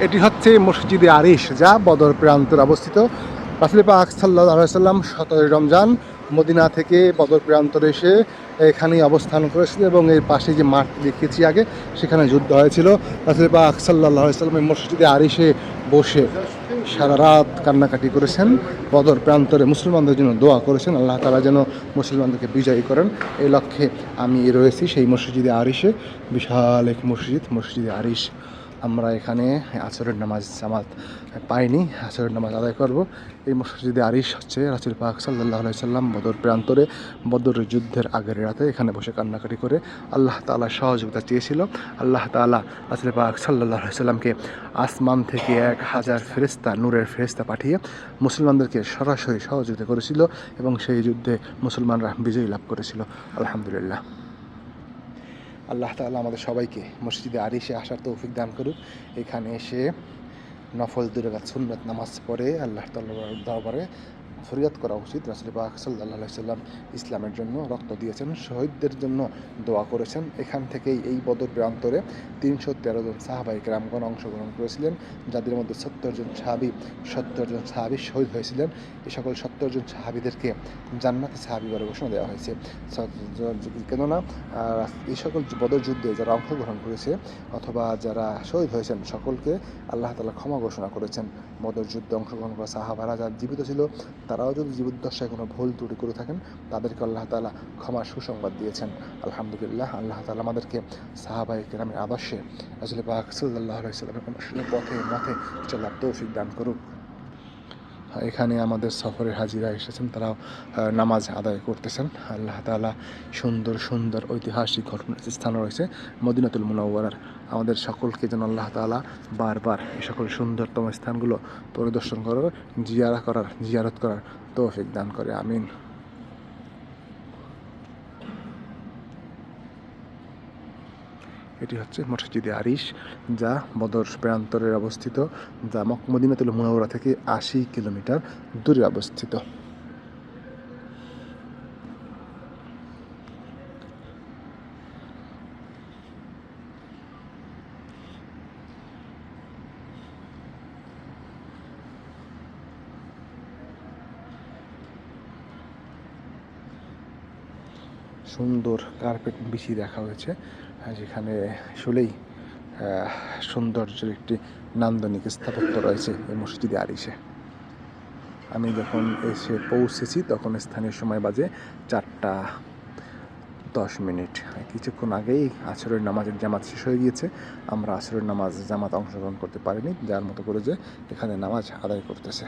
এটি হচ্ছে মসজিদে আরিশ, যা বদর প্রান্তরে অবস্থিত। রাসুল পাক সাল্লাহ সাল্লাম সতেরোই রমজান মদিনা থেকে বদর প্রান্তরে এসে এখানেই অবস্থান করেছিল এবং এর পাশে যে মাঠ দেখিয়েছি আগে, সেখানে যুদ্ধ হয়েছিল। রাসুল পাক সাল্লাহ মসজিদে আরিশে বসে সারা রাত কান্নাকাটি করেছেন। বদর প্রান্তরে মুসলমানদের জন্য দোয়া করেছেন। আল্লাহ তালা যেন মুসলমানদেরকে বিজয়ী করেন। এই লক্ষ্যে আমি রয়েছি সেই মসজিদে আরিশে, বিশাল এক মসজিদ, মসজিদে আরিশ। আমরা এখানে আসরের নামাজ, জামাত পাইনি আসরের নামাজ আদায় করব। এই মসজিদে আরিস হচ্ছে রাসুল পাক সাল্লাহ সাল্লাম বদর প্রান্তরে, বদর যুদ্ধের আগের রাতে এখানে বসে কান্নাকাটি করে আল্লাহ তালা সহযোগিতা চেয়েছিল। আল্লাহ তালা রাসুল পাক সাল্লাহ সাল্লামকে আসমান থেকে এক হাজার ফেরেস্তা নূরের ফেরেস্তা পাঠিয়ে মুসলমানদেরকে সরাসরি সহযোগিতা করেছিল এবং সেই যুদ্ধে মুসলমানরা বিজয়ী লাভ করেছিল। আলহামদুলিল্লাহ। আল্লাহ তালা আমাদের সবাইকে মসজিদে আরিশে আসার তৌফিক দান করুক। এখানে এসে নফল দুরাকাত সুন্নত নামাজ পড়ে আল্লাহ তাল্লাহ দরবারে ফরিয়াদ করা উচিত। রাসুল পাক সাল্লাহ সাল্লাম ইসলামের জন্য রক্ত দিয়েছেন, শহীদদের জন্য দোয়া করেছেন। এখান থেকেই এই বদর প্রান্তরে তিনশো তেরো জন সাহাবাই গ্রামগণ অংশগ্রহণ করেছিলেন, যাদের মধ্যে সত্তর জন সাহাবি, সত্তর জন সাহাবি শহীদ হয়েছিলেন। এই সকল সত্তর জন সাহাবিদেরকে জান্নাতি সাহাবি বলে ঘোষণা দেওয়া হয়েছে। কেননা এই সকল বদর যুদ্ধে যারা অংশগ্রহণ করেছে অথবা যারা শহীদ হয়েছেন, সকলকে আল্লাহ তালা ক্ষমা ঘোষণা করেছেন। বদর যুদ্ধে অংশগ্রহণ করা সাহাবারা যারা জীবিত ছিল তারাও যদি জীবদ্দশায় কোনো ভুল ত্রুটি করে থাকেন, তাদেরকে আল্লাহ তালা ক্ষমা সুসংবাদ দিয়েছেন। আলহামদুলিল্লাহ, আল্লাহ তালা আমাদেরকে সাহাবাই কেরামের আদর্শে আসলে পাক সাল্লাহ আলাইসাল্লামের পথে মথে চলার তৌফিক দান করুক। এখানে আমাদের সফরের হাজিরা এসেছেন, তারাও নামাজ আদায় করতেছেন। আল্লাহ তালা সুন্দর সুন্দর ঐতিহাসিক ঘটনা স্থান রয়েছে, মদিনাতুল মুনাওয়ার আমাদের সকলকে যেন আল্লাহ তালা বারবার এ সকল সুন্দরতম স্থানগুলো পরিদর্শন করার, জিয়ারা করার, জিয়ারত করার তৌফিক দান করে, আমিন। এটি হচ্ছে মসজিদে আরিশ, যা বদর প্রান্তরে অবস্থিত, যা মক- মদিনাতুল মুনাওয়ারা থেকে আশি কিলোমিটার দূরে অবস্থিত। সুন্দর কার্পেট বিছিয়ে রাখা হয়েছে। যেখানে আসলেই সৌন্দর্যের একটি নান্দনিক স্থাপত্য রয়েছে এই মসজিদে আরিসে আমি যখন এসে পৌঁছেছি, তখন স্থানীয় সময় বাজে চারটা দশ মিনিট। কিছুক্ষণ আগেই আসরের নামাজের জামাত শেষ হয়ে গিয়েছে। আমরা আসরের নামাজ জামাত অংশগ্রহণ করতে পারিনি, যার মতো করে যে এখানে নামাজ আদায় করতেছে।